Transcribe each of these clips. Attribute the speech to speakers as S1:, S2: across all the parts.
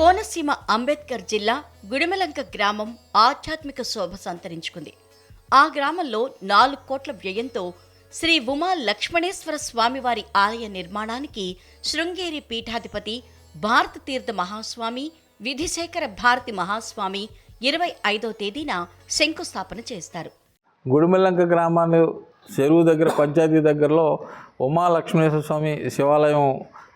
S1: కోనసీమ అంబేద్కర్ జిల్లా గుడిమెలంక గ్రామం ఆధ్యాత్మిక శోభ సంతరించుకుంది. ఆ గ్రామంలో నాలుగు కోట్ల వ్యయంతో శ్రీ ఉమా లక్ష్మణేశ్వర స్వామివారి ఆలయ నిర్మాణానికి శృంగేరి పీఠాధిపతి భారత తీర్థ మహాస్వామి విధిశేఖర భారతి మహాస్వామి ఇరవై ఐదో తేదీన శంకుస్థాపన చేస్తారు.
S2: గుడిమెల్లంక గ్రామాన్ని చెరువు దగ్గర పంచాయతీ దగ్గరలో ఉమాలక్ష్మణేశ్వర స్వామి శివాలయం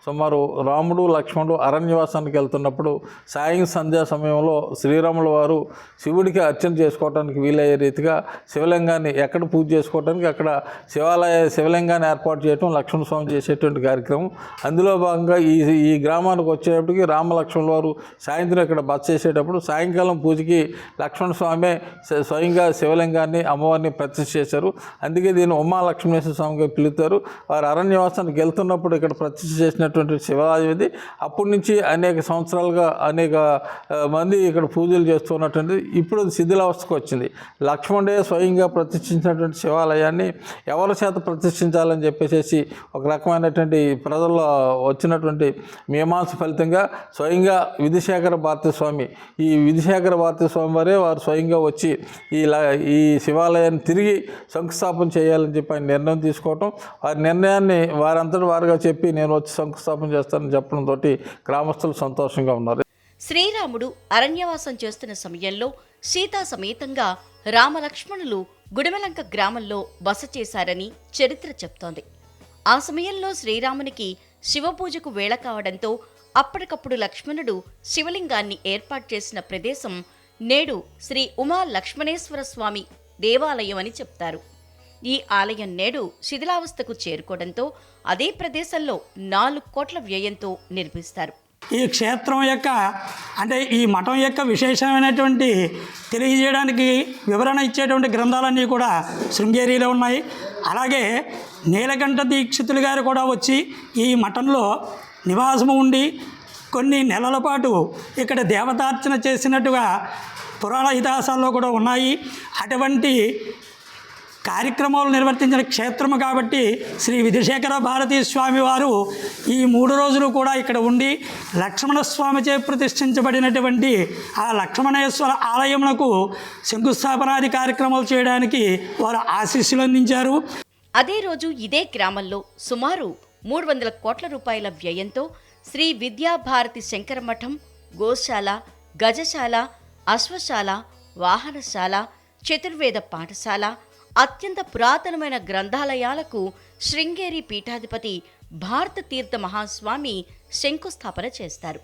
S2: సుమారు రాముడు లక్ష్మణుడు అరణ్యవాసానికి వెళ్తున్నప్పుడు సాయం సంధ్యా సమయంలో శ్రీరాముల వారు శివుడికి అర్చన చేసుకోవడానికి వీలయ్యే రీతిగా శివలింగాన్ని ఎక్కడ పూజ చేసుకోవడానికి అక్కడ శివాలయ శివలింగాన్ని ఏర్పాటు చేయడం లక్ష్మణ స్వామి చేసేటువంటి కార్యక్రమం. అందులో భాగంగా ఈ ఈ గ్రామానికి వచ్చేటప్పటికి రామలక్ష్మణుల వారు సాయంత్రం ఇక్కడ బస చేసేటప్పుడు సాయంకాలం పూజకి లక్ష్మణ స్వామి స్వయంగా శివలింగాన్ని అమ్మవారిని ప్రతిష్ఠ చేశారు. అందుకే దీన్ని ఉమా లక్ష్మణేశ్వర స్వామిగా పిలుస్తారు వారు అరణ్యవాసానికి వెళ్తున్నప్పుడు ఇక్కడ ప్రత్యక్ష చేసినటువంటి శివాలయం ఇది. అప్పటి నుంచి అనేక సంవత్సరాలుగా అనేక మంది ఇక్కడ పూజలు చేస్తున్నటువంటి ఇప్పుడు అది శిథిలావస్థకు వచ్చింది. లక్ష్మణుడే స్వయంగా ప్రతిష్ఠించినటువంటి శివాలయాన్ని ఎవరి చేత ప్రతిష్ఠించాలని చెప్పేసి ఒక రకమైనటువంటి ప్రజల్లో వచ్చినటువంటి మీమాంస ఫలితంగా స్వయంగా విధిశేఖర భారతీ స్వామి ఈ విధిశేఖర భారతీ స్వామి వారే వారు స్వయంగా వచ్చి ఈ ఈ శివాలయాన్ని తిరిగి శంకుస్థాపన చేయాలని చెప్పి ఆయన నిర్ణయం తీసుకోవటం. వారి నిర్ణయం నిర్ణయాన్ని వారంతటి వారుగా చెప్పి నేను వచ్చి శంకుస్థాపన చేస్తానని చెప్పడంతో గ్రామస్తులు సంతోషంగా ఉన్నారు.
S1: శ్రీరాముడు అరణ్యవాసం చేస్తున్న సమయంలో సీతా సమేతంగా రామలక్ష్మణులు గుడిమెలంక గ్రామంలో బస చేశారని చరిత్ర చెప్తోంది. ఆ సమయంలో శ్రీరామునికి శివపూజకు వేళ కావడంతో అప్పటికప్పుడు లక్ష్మణుడు శివలింగాన్ని ఏర్పాటు చేసిన ప్రదేశం నేడు శ్రీ ఉమా లక్ష్మణేశ్వర స్వామి దేవాలయం అని చెప్తారు. ఈ ఆలయం నేడు శిథిలావస్థకు చేరుకోవడంతో అదే ప్రదేశంలో నాలుగు కోట్ల వ్యయంతో నిర్మిస్తారు.
S3: ఈ క్షేత్రం యొక్క అంటే ఈ మఠం యొక్క విశేషమైనటువంటి తెలియజేయడానికి వివరణ ఇచ్చేటువంటి గ్రంథాలన్నీ కూడా శృంగేరిలో ఉన్నాయి. అలాగే నీలకంఠ దీక్షితులు గారు కూడా వచ్చి ఈ మఠంలో నివాసము ఉండి కొన్ని నెలల పాటు ఇక్కడ దేవతార్చన చేసినట్టుగా పురాణ ఇతిహాసాల్లో కూడా ఉన్నాయి. అటువంటి కార్యక్రమాలు నిర్వర్తించిన క్షేత్రము కాబట్టి శ్రీ విధుశేఖర భారతీ స్వామి వారు ఈ మూడు రోజులు కూడా ఇక్కడ ఉండి లక్ష్మణ స్వామిచే ప్రతిష్ఠించబడినటువంటి ఆ లక్ష్మణేశ్వర ఆలయమునకు శంకుస్థాపనాది కార్యక్రమాలు చేయడానికి వారు ఆశీస్సులు అందించారు.
S1: అదే రోజు ఇదే గ్రామంలో సుమారు మూడు వందల కోట్ల రూపాయల వ్యయంతో శ్రీ విద్యాభారతి శంకర మఠం గోశాల గజశాల అశ్వశాల వాహనశాల చతుర్వేద పాఠశాల అత్యంత పురాతనమైన గ్రంథాలయాలకు శృంగేరి పీఠాధిపతి భారత తీర్థ మహాస్వామి శంకుస్థాపన చేస్తారు.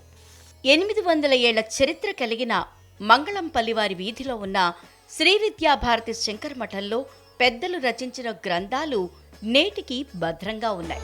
S1: ఎనిమిది వందల ఏళ్ళ చరిత్ర కలిగిన మంగళంపల్లి వారి వీధిలో ఉన్న శ్రీ విద్యాభారతి శంకర మఠంలో పెద్దలు రచించిన గ్రంథాలు నేటికి భద్రంగా ఉన్నాయి.